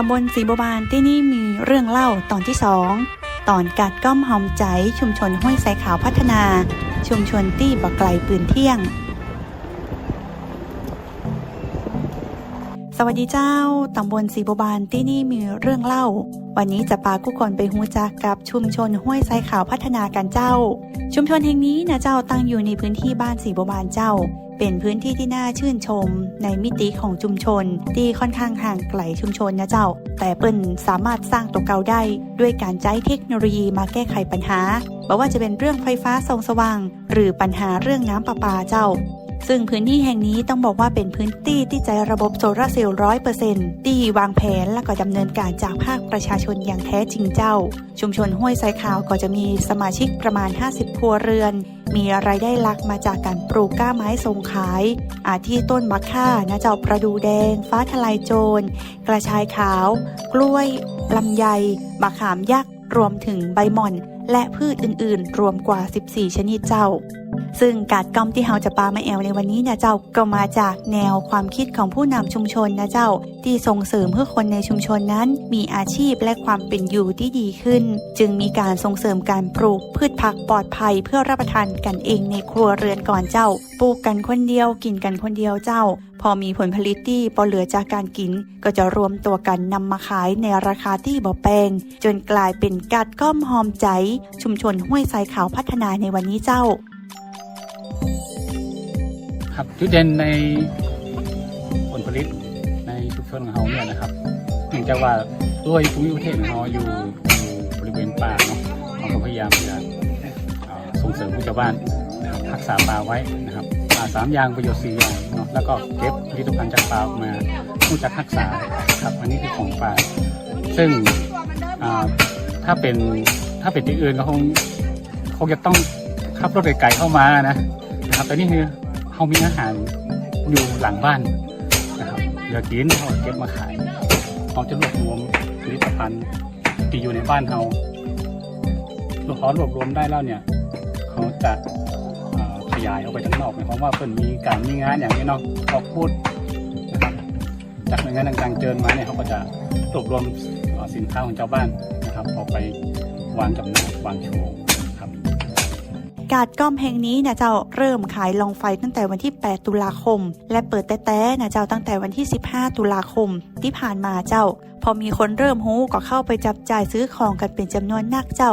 ตำบลศรีบัวบานที่นี่มีเรื่องเล่าตอนที่สองตอนกัดก้อมหอมใจชุมชนห้วยสายขาวพัฒนา ชุมชนที่บักไกลปืนเที่ยง สวัสดีเจ้า ตำบลศรีบัวบานที่นี่มีเรื่องเล่า วันนี้จะพาผู้คนไปหูจักกับชุมชนห้วยสายขาวพัฒนากันเจ้า ชุมชนแห่งนี้นะเจ้าตั้งอยู่ในพื้นที่บ้านศรีบัวบานเจ้า เป็นพื้นที่ที่น่าชื่นชม ในมิติของชุมชน ที่ค่อนข้างห่างไกลชุมชนนะเจ้า แต่เปิ้นสามารถสร้างตัวเก่าได้ ด้วยการใช้เทคโนโลยีมาแก้ไขปัญหาไม่ว่าจะเป็นเรื่องไฟฟ้าส่องสว่าง หรือปัญหาเรื่องน้ำประปาเจ้า ซึ่งพื้นที่แห่งนี้ต้องบอกว่าเป็นพื้นที่ที่ใจระบบโซลาร์เซลล์ร้อยเปอร์เซ็นต์ที่วางแผนและก็ดำเนินการจากภาคประชาชนอย่างแท้จริงเจ้า ชุมชนห้วยไซขาวก็จะมีสมาชิกประมาณ 50 ครัวเรือน มีรายได้หลักมาจากการปลูกก้าไม้ส่งขาย อาทิต้นมะค่านะเจ้าประดูแดง ฟ้าทลายโจร กระชายขาว กล้วยลำไยมะขามยักษ์รวมถึงใบหม่อน และพืชอื่นๆ รวมกว่า 14 ชนิดเจ้า ซึ่งการกอมที่เฮาจะปามาแอลในวันนี้นะเจ้าก็มาจากแนวความคิดของผู้นำชุมชนนะเจ้า ที่ส่งเสริมเพื่อคนในชุมชนนั้น มีอาชีพและความเป็นอยู่ที่ดีขึ้น จึงมีการส่งเสริมการปลูกพืชผักปลอดภัย เพื่อรับประทานกันเองในครัวเรือนก่อนเจ้า ปลูกกันคนเดียวกินกันคนเดียวเจ้า พอมีผลผลิตที่พอเหลือจากการกิน ก็จะรวมตัวกันนำมาขายในราคาที่บ่แพงจนกลายเป็นกัดก้อมหอมใจ ชุมชนห้วยทรายขาวพัฒนาในวันนี้เจ้า ครับจุดเด่นในผลผลิตในชุมชนของเราเนี่ยนะครับเนื่องจากว่าด้วยภูมิประเทศของเราอยู่อยู่บริเวณป่าเนาะเราก็พยายามจะส่งเสริมผู้ชาวบ้านนะครับรักษาป่าไว้นะครับป่าสามอย่างประโยชน์สี่อย่างเนาะแล้วก็เก็บผลิตภัณฑ์จากป่าออกมาผู้จักรักษาครับอันนี้คือของป่า ซึ่งถ้าเป็นถ้าเป็นที่อื่นก็คงคงจะต้องขับรถไกลๆเข้ามานะนะครับแต่นี่คือ เขามีอาหารอยู่หลังบ้านนะครับเหลือกินเขาเก็บมาขายเขาจะรวบรวมผลิตภัณฑ์ที่อยู่ในบ้านเขาเราขอรวบรวมได้แล้วเนี่ยเขาจะขยายออกไปข้างนอกหมายความว่าเพิ่นมีการมีงานอย่างนี้เนาะออกพูดนะครับจากหน่วยงานต่างๆเจิญมาเนี่ยเขาก็จะรวบรวมสินค้าของชาวบ้านนะครับออกไปวางจำหน่ายวางโชว์ กาดก้อมแห่งนี้นะเจ้าเริ่มขายลองไฟตั้งแต่วันที่ 8 ตุลาคม และเปิดแต้ๆนะเจ้าตั้งแต่วันที่ 15 ตุลาคมที่ผ่านมาเจ้า อมีคนเริ่มหูก็เข้าไปจับจ่ายซื้อของกันเป็นจำนวนนักเจ้า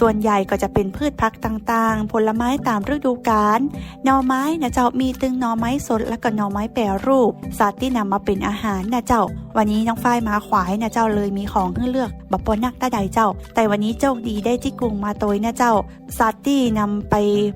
ส่วนใหญ่ก็จะเป็นพืชพักต่างๆ ผลไม้ตามฤดูกาลหน่อไม้นะเจ้ามีตึงหน่อไม้สดและก็หน่อไม้แปรรูป สัตว์ที่นำมาเป็นอาหารนะเจ้า วันนี้น้องฝ้ายมาขวายนะเจ้าเลยมีของให้เลือกบัปปนักตาใดเจ้า แต่วันนี้โชคดีได้ที่กรุงมาโตยนะเจ้า สัตว์ที่นำไป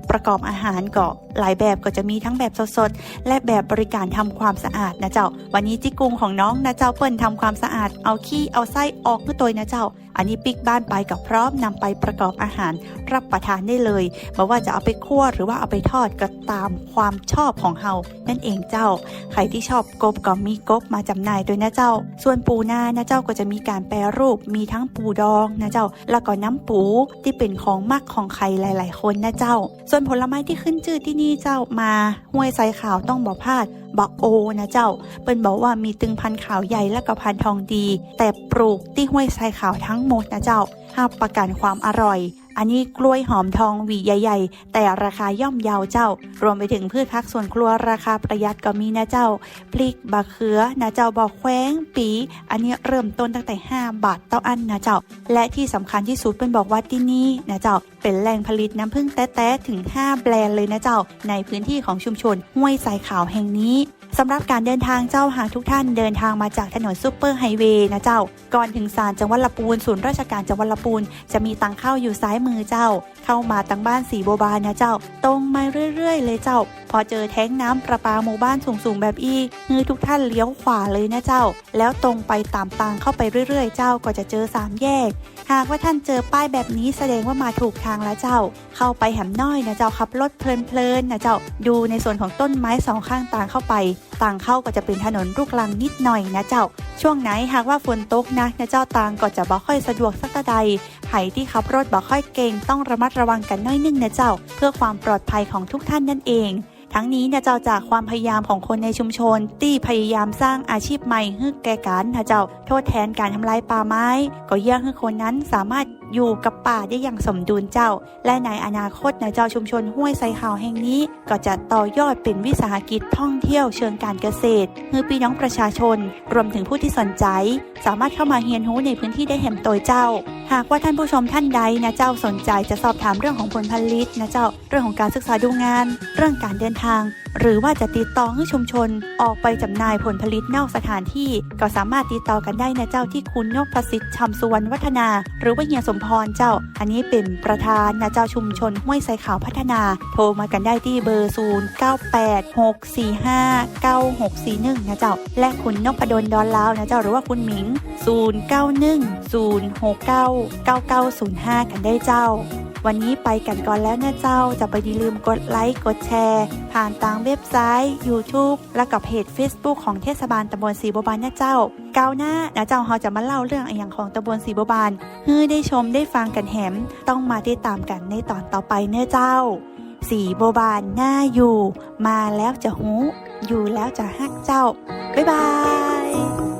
ประกอบอาหารก็หลายแบบก็จะมีทั้งแบบสดๆและแบบบริการทำความสะอาดนะเจ้า วันนี้จิกรุงของน้องนะเจ้าเปิ้นทำความสะอาดเอาขี้เอาไส้ออกเพื่อตัวนะเจ้า อันนี้ปิกบ้านไปกับพร้อมนำไปประกอบอาหารรับประทานได้เลยไม่ว่าจะเอาไปคั่วหรือว่าเอาไปทอดก็ตามความชอบของเฮานั่นเองเจ้า ใครที่ชอบกบก็มีกบมาจำหน่ายด้วยนะเจ้า ส่วนปูนานะเจ้าก็จะมีการแปรรูปมีทั้งปูดองนะเจ้า แล้วก็น้ำปูที่เป็นของมักของใครหลาย ๆ คนนะเจ้า ส่วนผลไม้ที่ขึ้นชื่อที่นี่เจ้ามาห้วยไซขาวต้องบอกพลาด บักโอนะเจ้า เปิ้นบอกว่ามีตึงพันขาวใหญ่และก็พันทองดี แต่ปลูกที่ห้วยชายขาวทั้งหมดนะเจ้าห้าประกันความอร่อย อันนี้กล้วยหอมทองหวีใหญ่ ๆ แต่ราคาย่อมเยาวเจ้า รวมไปถึงพืชพักสวนครัวราคาประหยัดก็มีนะเจ้า พริกบะเขือนะเจ้าบอกแคว้งปี อันนี้เริ่มต้นตั้งแต่ 5 บาทต่ออันนะเจ้า และที่สำคัญที่สุดเป็นบอกว่าที่นี่นะเจ้า เป็นแหล่งผลิตน้ำผึ้งแต้ๆถึง 5 แบรนด์เลยนะเจ้า ในพื้นที่ของชุมชนห้วยสายขาวแห่งนี้สำหรับการเดินทางเจ้าหากทุกท่านเดินทางมาจากถนนซูเปอร์ไฮเวย์นะเจ้า ก่อนถึงศาลจังหวัดละปูนศูนย์ราชการจังหวัดละปูน จะมีตังเข้าอยู่ซ้ายมือเจ้า เข้ามาตั้งบ้านสีโบบานนะเจ้า ตรงมาเรื่อยๆ เลยเจ้า พอเจอแท้งน้ำประปาหมู่บ้านสูงๆ แบบอีคือทุกท่านเลี้ยวขวาเลยนะเจ้า แล้วตรงไปตามทางเข้าไปเรื่อย ๆ เจ้าก็จะเจอสามแยก หากว่าท่านเจอป้ายแบบนี้แสดงว่ามาถูกทางแล้วเจ้า เข้าไปแหมน้อยนะเจ้าขับรถเพลินๆนะเจ้า ดูในส่วนของต้นไม้สองข้างต่างเข้าไป ต่างเข้าก็จะเป็นถนนลูกลังนิดหน่อยนะเจ้า ช่วงไหนหากว่าฝนตกนะนะเจ้าต่างก็จะบ่ค่อยสะดวกสักใดไผ่ที่ขับรถบ่ค่อยเก่งต้องระมัดระวังกันน้อยนึงนะเจ้า เพื่อความปลอดภัยของทุกท่านนั่นเองทั้งนี้นะเจ้าจากความพยายามของคนในชุมชน ที่พยายามสร้างอาชีพใหม่ให้แก่กันนะเจ้า โทษแทนการทำลายป่าไม้ ก็เยี่ยงให้คนนั้นสามารถอยู่กับป่าได้อย่างสมดุลเจ้า และในอนาคตนะเจ้าชุมชนห้วยไซขาวแห่งนี้ ก็จะต่อยอดเป็นวิสาหกิจท่องเที่ยวเชิงการเกษตรให้พี่น้องประชาชน รวมถึงผู้ที่สนใจ สามารถเข้ามาเรียนรู้ในพื้นที่ได้แห่มโดยเจ้า หากว่าท่านผู้ชมท่านใดนะเจ้าสนใจจะสอบถามเรื่องของผลผลิตนะเจ้าเรื่องของการศึกษาดูงาน เรื่องการเดินทาง หรือว่าจะติดต่อให้ชุมชน ออกไปจำหน่ายผลผลิตนอกสถานที่ ก็สามารถติดต่อกันได้นะเจ้าที่คุณนพสิทธิ์ชำสุวรรณวัฒนา หรือว่าเฮียสมพรเจ้า อันนี้เป็นประธานนะเจ้าชุมชนห้วยไซขาวพัฒนา โทรมากันได้ที่เบอร์ 0986459641 นะเจ้า และคุณนพดลดอนลาวนะเจ้าหรือว่าคุณหมิง 0910699905 กันได้เจ้า วันนี้ไปกันก่อนแล้วนะเจ้า จะไปอย่าลืมกดไลค์ กดแชร์ ผ่านทางเว็บไซต์ YouTube และกับเพจ Facebook ของเทศบาลตำบลสีบัวบานนะเจ้าก้าวหน้านะเจ้าเราจะมาเล่าเรื่องอะไรอย่างของตำบลสีบัวบานให้ได้ชมได้ฟังกันแหม ต้องมาติดตามกันในตอนต่อไปเน้อเจ้า สีบัวบานน่าอยู่ มาแล้วจะหู อยู่แล้วจะฮักเจ้าบ๊ายบาย